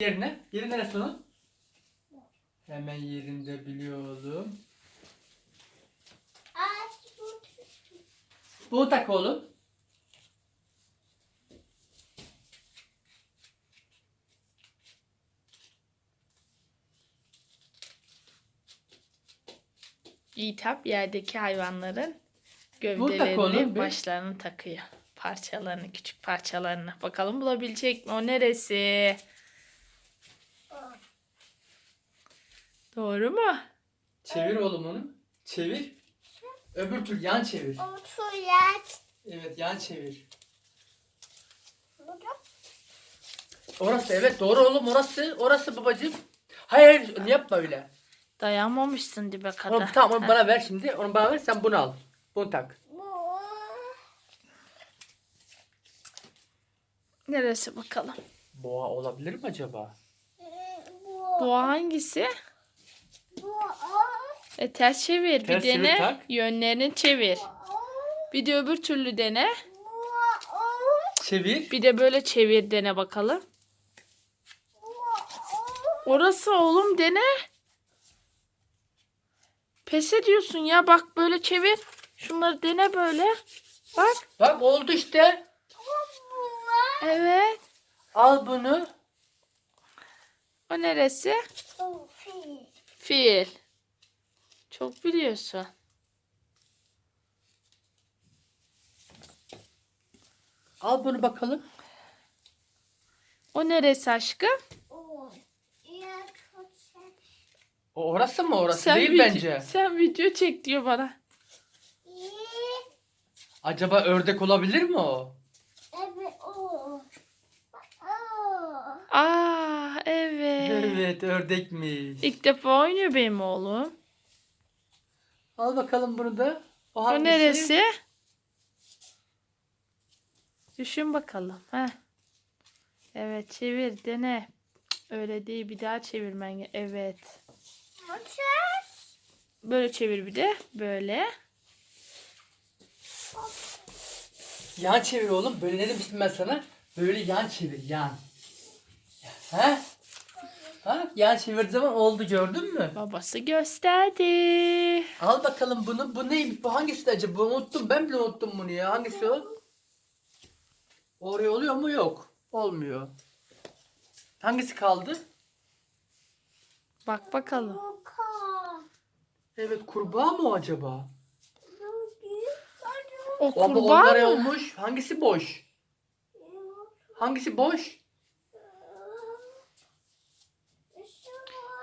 Yerine. Yeri neresi onun? Hemen yerinde biliyorum. Ağaç bu. Bu tak oğlum. İtap yerdeki hayvanların gövdelerini, başlarını takıyor. Parçalarını, küçük parçalarını. Bakalım bulabilecek mi? O neresi? Doğru mu? Çevir oğlum onu. Çevir. Öbür türlü yan çevir. Otur yat. Evet yan çevir. Orası evet doğru oğlum orası. Orası babacığım. Hayır hayır yapma öyle. Dayanmamışsın dibe Onu, kadar. tamam onu bana ver şimdi. Onu bana ver sen bunu al. Bunu tak. Bu. Neresi bakalım? Boğa olabilir mi acaba? Bu. Bu hangisi? E, ters çevir. Ters bir çevir, dene. tak. Yönlerini çevir. Bir de öbür türlü dene. Çevir. Bir de böyle çevir dene bakalım. Orası oğlum dene. Pes ediyorsun ya bak böyle çevir. Şunları dene böyle. Bak. Bak oldu işte. Evet. Al bunu. O neresi? Fil. Çok biliyorsun. Al bunu bakalım. O neresi aşkım? O orası mı orası Sen değil video- bence. Sen video çek diyor bana. Acaba ördek olabilir mi o? Aa evet. Evet ördekmiş. İlk defa oynuyor benim oğlum. Al bakalım bunu da. O, O neresi? Düşün bakalım. Heh. Evet çevir dene. Öyle değil bir daha çevirmen. Evet. Böyle çevir bir de. Böyle. Yan çevir oğlum. Böyle ne demiştim ben sana? Böyle yan çevir yan. He? Ha? Yan çevirdiği zaman oldu gördün mü? Babası gösterdi. Al bakalım bunu. Bu neymiş? Bu hangisi acaba? Unuttum. Ben bile unuttum bunu ya. Hangisi o? Oraya oluyor mu? Yok. Olmuyor. Hangisi kaldı? Bak bakalım. Evet kurbağa mı o acaba? O O, kurban onlar mı? olmuş. Hangisi boş? Hangisi boş?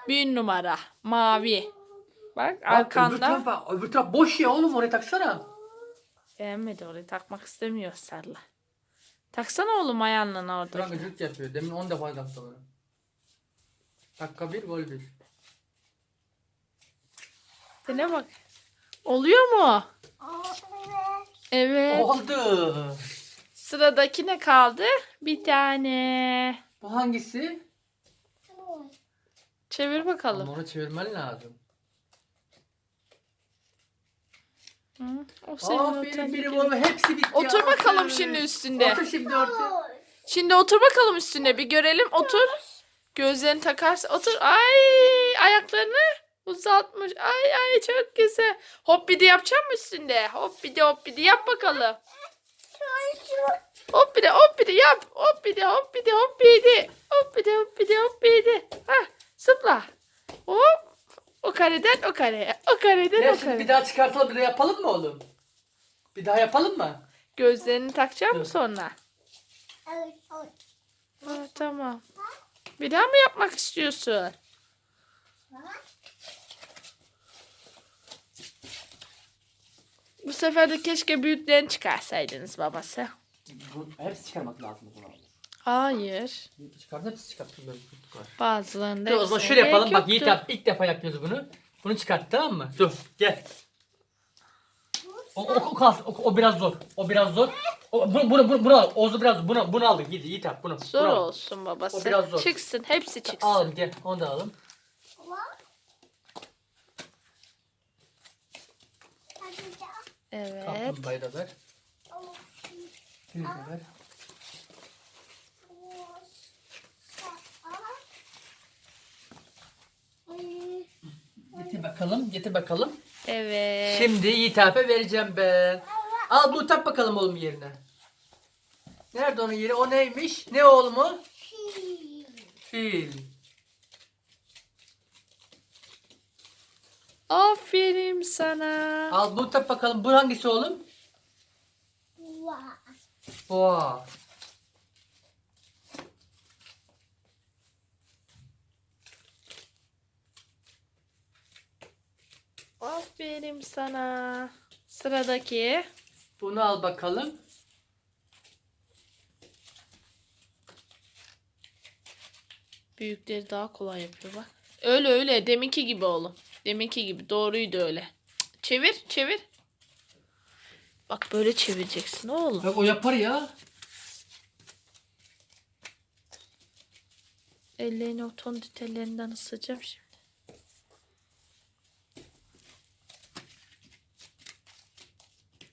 Bir numara. Mavi. Bak Bak, Öbür arkanda. öbür taraf boş ya oğlum oraya taksana. Beğenmedi orayı takmak istemiyor Sarla. Taksana oğlum ayağınla orada. Frank gıcık yapıyor. Demin 10 defa taktı onu. Dakika bir gol bir. Dene bak. Oluyor mu? Evet. Oldu. Sıradaki ne kaldı? Bir tane. Bu hangisi? Çevir bakalım. Ama onu çevirmen lazım. Hı, O senin Aferin oturduğun benim oğlum hepsi bitti. Otur bakalım Aferin. şimdi üstünde. Otur şimdi ortaya. Şimdi otur bakalım üstüne bir görelim. Otur. Gözlerini takarsın. Otur. Ay ayaklarını uzatmış. Ay ay çok güzel. Hop bir de yapacak mı üstünde? Hop bir de hop bir de yap bakalım. Hop bir de hop bir de yap. Hop bir de hop bir de hop bir de. Hop bir de hop bir de hop bir de. Hah zıpla. Hop. O kareden o kareye. O kareden Ya o şimdi kareye. bir daha çıkartalım bir daha yapalım mı oğlum? Bir daha yapalım mı? Gözlerini takacak mı Dur. sonra? Ha, tamam. Bir daha mı yapmak istiyorsun? Bu sefer de keşke büyüklerini çıkarsaydınız babası. Bu, hepsi çıkarmak lazım o zaman. Hayır. Çıkart hepsi çıkarttım ben. Bazılarında Dur o zaman hepsine şöyle yapalım. gerek Bak Yiğit yoktu. yap, ilk defa yapıyoruz bunu. Bunu çıkart tamam mı? Dur gel. O, o, o kalsın. O, o biraz zor. O biraz zor. O, bunu, bunu, bunu, bunu al. Oğuz'u biraz zor. Bunu, bunu aldık. Yiğit, Yiğit yap bunu. Zor bunu al. olsun babası. O biraz zor. Çıksın. Hepsi çıksın. Alalım gel. Onu da alalım. Evet. Kaplumbağayı da ver. Fili de ver. Bakalım. Getir bakalım. Evet. Şimdi Yiğit abi vereceğim ben. Al bunu tak bakalım oğlum yerine. Nerede onun yeri? O neymiş? Ne oğlum o? Fil. Fil. Aferin sana. Al bunu tak bakalım. Bu hangisi oğlum? Boğa. Boğa. Aferin sana. Sıradaki. Bunu al bakalım. Büyükleri daha kolay yapıyor bak. Öyle öyle. Deminki gibi oğlum. Deminki gibi. Doğruydu öyle. Çevir, çevir. Bak böyle çevireceksin oğlum. Bak o yapar ya. Ellerini o ton tellerinden ısıracağım şimdi.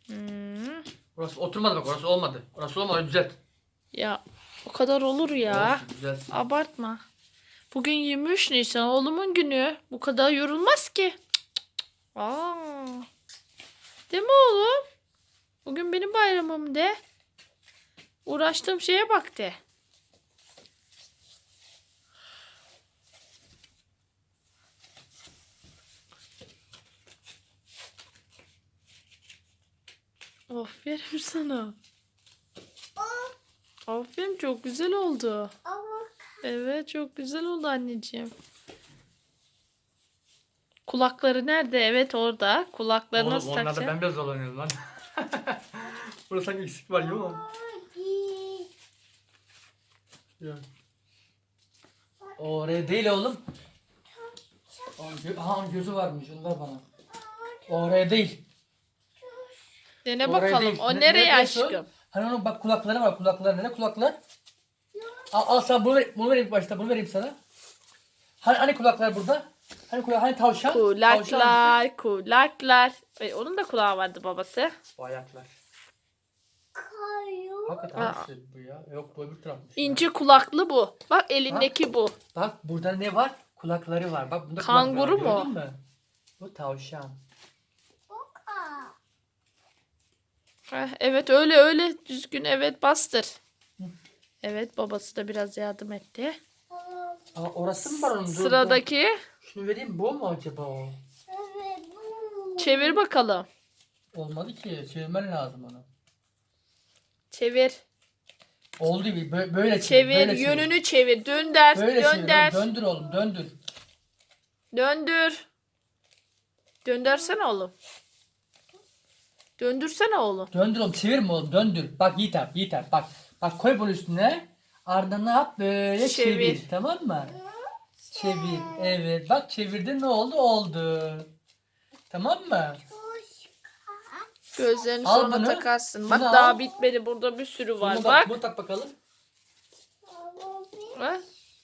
Hmm. Orası oturmadı bak orası olmadı. Orası olmadı düzelt. Ya o kadar olur ya. Orası düzelsin. Abartma. Bugün 23 Nisan oğlumun günü. Bu kadar yorulmaz ki. Aa. Değil mi oğlum? Bugün benim bayramım de. Uğraştığım şeye bak de. Aferin sana. O. Aferin çok güzel oldu. Ama. Evet çok güzel oldu anneciğim. Kulakları nerede? Evet orada. Kulakları Oğlum nasıl onlarda takacaksın? ben biraz dolanıyorum lan. Burada sanki eksik var yok mu? Hadi. Yok. Oraya değil oğlum. O gö- Aha onun gözü varmış. Onu ver bana. Oraya değil. Dene Oraya bakalım. değil. O Ne- nereye aşkım? Hani onun bak kulakları var. Kulakları nerede? Kulaklar. Al, al sana bunu, ver, bunu vereyim başta. Bunu vereyim sana. Hani, hani kulaklar burada? Hani kulak, hani tavşan? Tavşan Kulaklar, kulaklar. E, onun da kulağı vardı babası. Bu ayaklar. Kayu. Hakikaten Aa. hangisi bu ya? Yok bu öbür tarafmış. ya. İnce kulaklı bu. Bak elindeki bu. Bak burada ne var? Kulakları var. Bak bunda Kanguru kulakları var, mu? gördün mü? Bu tavşan. Boğa. Heh, evet öyle öyle düzgün evet bastır. Evet babası da biraz yardım etti. Aa, orası mı var onun? Dur. Sıradaki Şunu vereyim bu mu acaba o? Evet. bu. çevir bakalım. Olmadı ki. Çevirmen lazım onu. Çevir. Oldu gibi. Böyle, böyle Çevir, böyle yönünü çevir. Dönder, Böyle çevir. dönder. Döndür oğlum döndür. Döndür. Döndürsene oğlum. Döndürsene oğlum. Döndür oğlum çevirme oğlum döndür. Bak Yiğit abi Yiğit abi bak. Bak koy bunu üstüne. Ardından ne yap? Böyle çevir. Çevir. Tamam mı? Çevir. Evet. Bak çevirdin ne oldu? Oldu. Tamam mı? Gözlerini Al sonra bunu. takasın. Bunu Bak al. daha bitmedi. Burada bir sürü var. Bunu Bak. tak, bunu tak bakalım. Ha?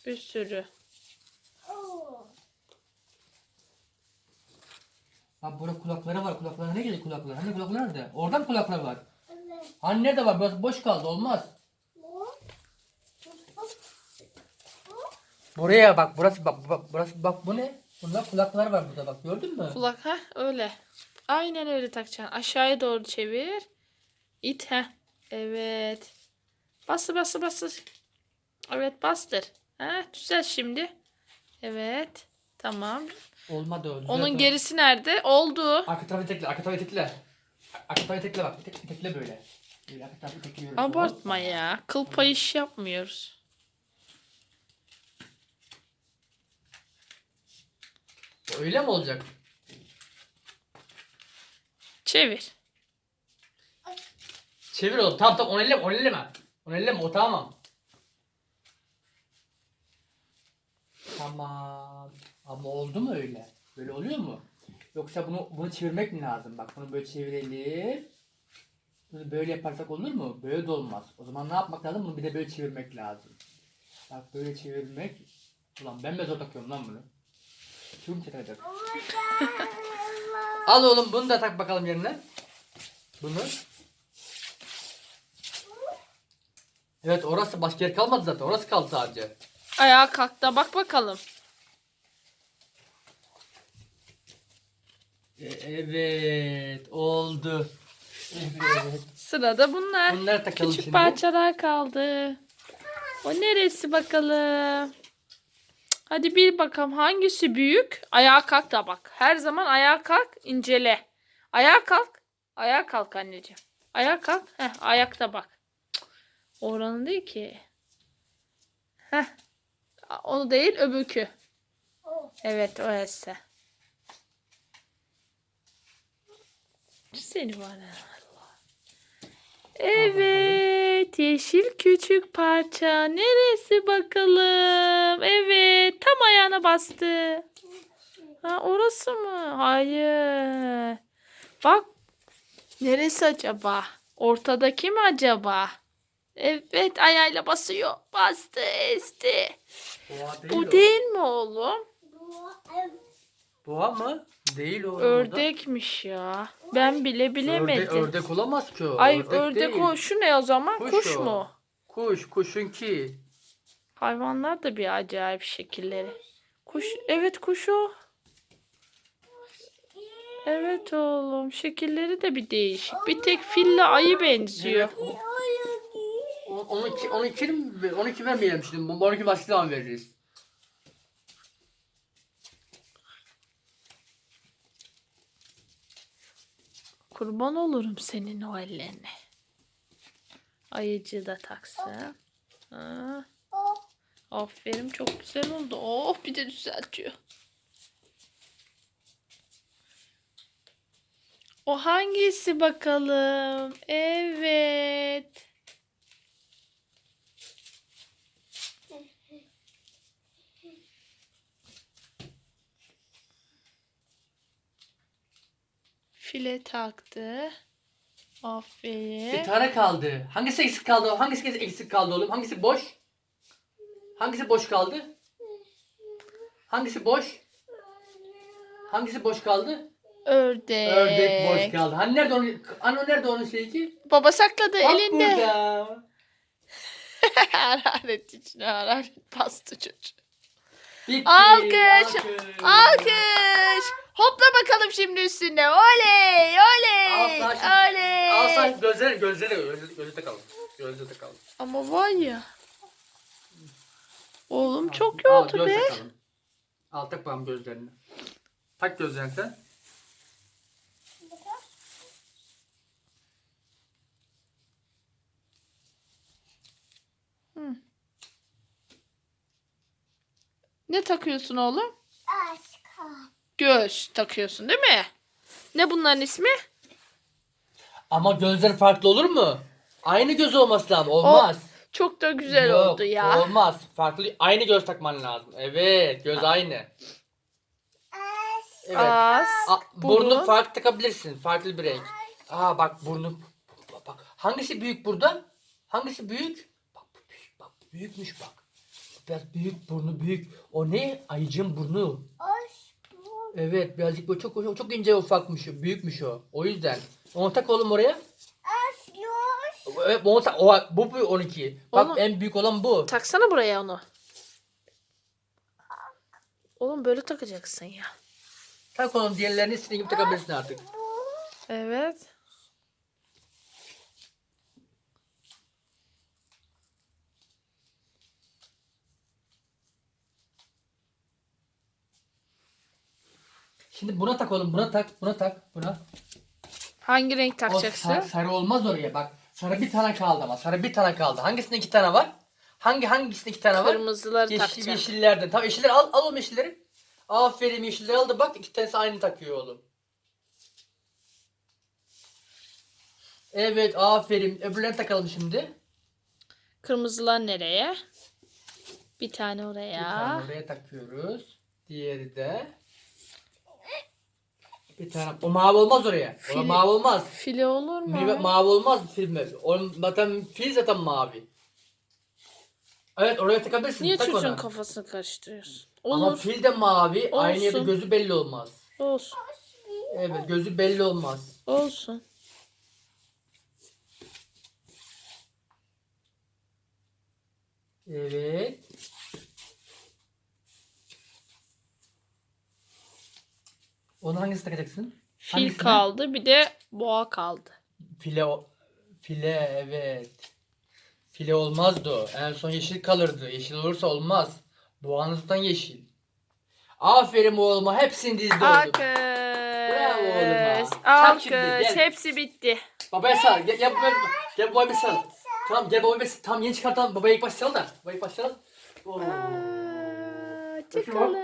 Bir sürü. O. Bak burada kulakları var. Kulakları ne geliyor kulakları? Hani kulakları nerede? Oradan kulakları var. Evet. Hani nerede var? Burası boş kaldı. Olmaz. Bu. Buraya bak. Burası bak. bak burası bak bu ne? Bunda kulaklar var burada bak. Gördün mü? Kulak ha öyle. Aynen öyle takacaksın. Aşağıya doğru çevir. İt ha. Evet. Bastır bastır bastır. Evet bastır. Ha düzel şimdi. Evet. Tamam. Olmadı o. Onun Düzelt gerisi nerede? Oldu. Arka tarafı tekle. Arka tarafı tekle. Arka tarafı tekle bak. Tek, tekle böyle. Böyle arka tarafı tekliyoruz. Abartma ya. Kıl payı iş yapmıyoruz. Öyle mi olacak? Çevir. Çevir oğlum. Tamam tamam. Onu elleme. Onu elleme. Onu elleme. O tamam. Tamam. Ama oldu mu öyle? Böyle oluyor mu? Yoksa bunu bunu çevirmek mi lazım? Bak bunu böyle çevirelim. Bunu böyle yaparsak olur mu? Böyle de olmaz. O zaman ne yapmak lazım? Bunu bir de böyle çevirmek lazım. Bak böyle çevirmek. Ulan ben de zor takıyorum lan bunu. Kim takacak? Al oğlum bunu da tak bakalım yerine. Bunu. Evet orası başka yer kalmadı zaten. Orası kaldı sadece. Ayağa kalk da bak bakalım. Evet oldu. Evet. Sırada bunlar. Bunları takalım Küçük şimdi. parçalar kaldı. O neresi bakalım? Hadi bir bakalım hangisi büyük? Ayağa kalk da bak. Her zaman ayağa kalk, incele. Ayağa kalk. Ayağa kalk anneciğim. Ayağa kalk. Heh, ayakta bak. Cık, Oranın değil ki. Heh. Onu değil öbürkü. Evet o esse. Seni bana Allah. Evet yeşil küçük parça neresi bakalım? Evet tam ayağına bastı. Ha orası mı? Hayır. Bak neresi acaba? Ortadaki mi acaba? Evet ayağıyla basıyor. Bastı esti. Boğa değil Bu o. değil mi oğlum? Boğa mı? Değil o. Ördekmiş ya. Ben bile Ördek, bilemedim. ördek olamaz ki o. Ay ördek, değil. o. Şu ne o zaman? Kuş Kuş, o. mu? Kuş, kuşunki. Hayvanlar da bir acayip şekilleri. Kuş, evet kuş o. Evet oğlum. Şekilleri de bir değişik. Bir tek fille ayı benziyor. Evet, o- on- Onunki, onunki, mi- onunki vermeyelim şimdi. Bu- Onunki başka zaman veririz. Kurban olurum senin o ellerine. Ayıcı da O. aferin çok güzel oldu. Oh bir de düzeltiyor. O hangisi bakalım? Evet. File taktı. Bir Aferin. tane kaldı. Hangisi eksik kaldı? Hangisi eksik kaldı oğlum? Hangisi boş? Hangisi boş kaldı? Hangisi boş? Hangisi boş kaldı? Ördek. Ördek boş kaldı. Hani nerede onun? Hani nerede onun şeyi ki? Baba sakladı Bak elinde. burada. hararet içine hararet bastı çocuk. Bitti. Alkış. Alkış. Hopla bakalım şimdi üstüne. Oley oley. Al sen Oley. Al sen gözleri gözleri gözleri gözleri takalım. Gözleri takalım. Ama var ya. Oğlum çok Al, yordu göz be. takalım. Al tak bakalım gözlerini. Tak gözlerini sen. Ne takıyorsun oğlum? Aşka. Göz takıyorsun değil mi? Ne bunların ismi? Ama gözler farklı olur mu? Aynı göz olması lazım. Olmaz. Çok da güzel Yok, oldu ya. Olmaz. Farklı aynı göz takman lazım. Evet, göz aynı. Evet. Ağız, A, burnu burun. farklı takabilirsin. Farklı bir renk. Aa bak burnu. Bak, bak. Hangisi büyük burada? Hangisi büyük? Bak bu büyük. Bak büyükmüş bak. Biraz büyük burnu büyük. O ne? Ayıcın burnu. Aşk. Bu. Evet birazcık böyle çok çok, çok ince ufakmış. o, Büyükmüş o. O yüzden. Onu tak oğlum oraya. Aşk. Yoş. Evet onu tak. O, bu bu 12. Bak Oğlum. en büyük olan bu. Taksana buraya onu. Oğlum böyle takacaksın ya. Tak oğlum diğerlerini istediğin gibi takabilirsin artık. Evet. Şimdi buna tak oğlum. Buna tak. Buna tak. Buna. Hangi renk O takacaksın? sar- sarı olmaz oraya bak. Sarı bir tane kaldı ama. Sarı bir tane kaldı. Hangisinde iki tane var? Hangi hangisinde iki tane var? Kırmızıları Yeşil, yeşillerden. Tamam yeşilleri al. Al oğlum yeşilleri. Aferin yeşilleri al da bak iki tanesi aynı takıyor oğlum. Evet aferin. Öbürlerini takalım şimdi. Kırmızılar nereye? Bir tane Bir oraya. tane oraya takıyoruz. Diğeri de. Bir tane. O mavi olmaz oraya. O Fil- mavi olmaz. File olur mu? Mavi, mavi olmaz filmi. Onun zaten fil zaten mavi. Evet oraya takabilirsin. Niye tak çocuğun ona. kafasını karıştırıyorsun? Ama Olur. fil de mavi. Aynı yerde Olsun. gözü belli olmaz. Olsun. Evet gözü belli olmaz. Olsun. Evet. Onu hangisi takacaksın? Fil Hangisine? kaldı bir de boğa kaldı. File o- file evet. File olmazdı o. En son yeşil kalırdı. Yeşil olursa olmaz. Boğanızdan yeşil. Aferin oğluma. Hepsini dizdi oğlum. Alkış. Bravo oğluma. Çak şimdi, Alkış. gel. Hepsi bitti. Babaya sar. Gel, gel, babaya, gel babaya bir sar. Tamam gel babaya bir Tamam yeni çıkartalım. Babaya ilk başlayalım da. Babaya ilk başlayalım. Oo. Aa. Çıkalım.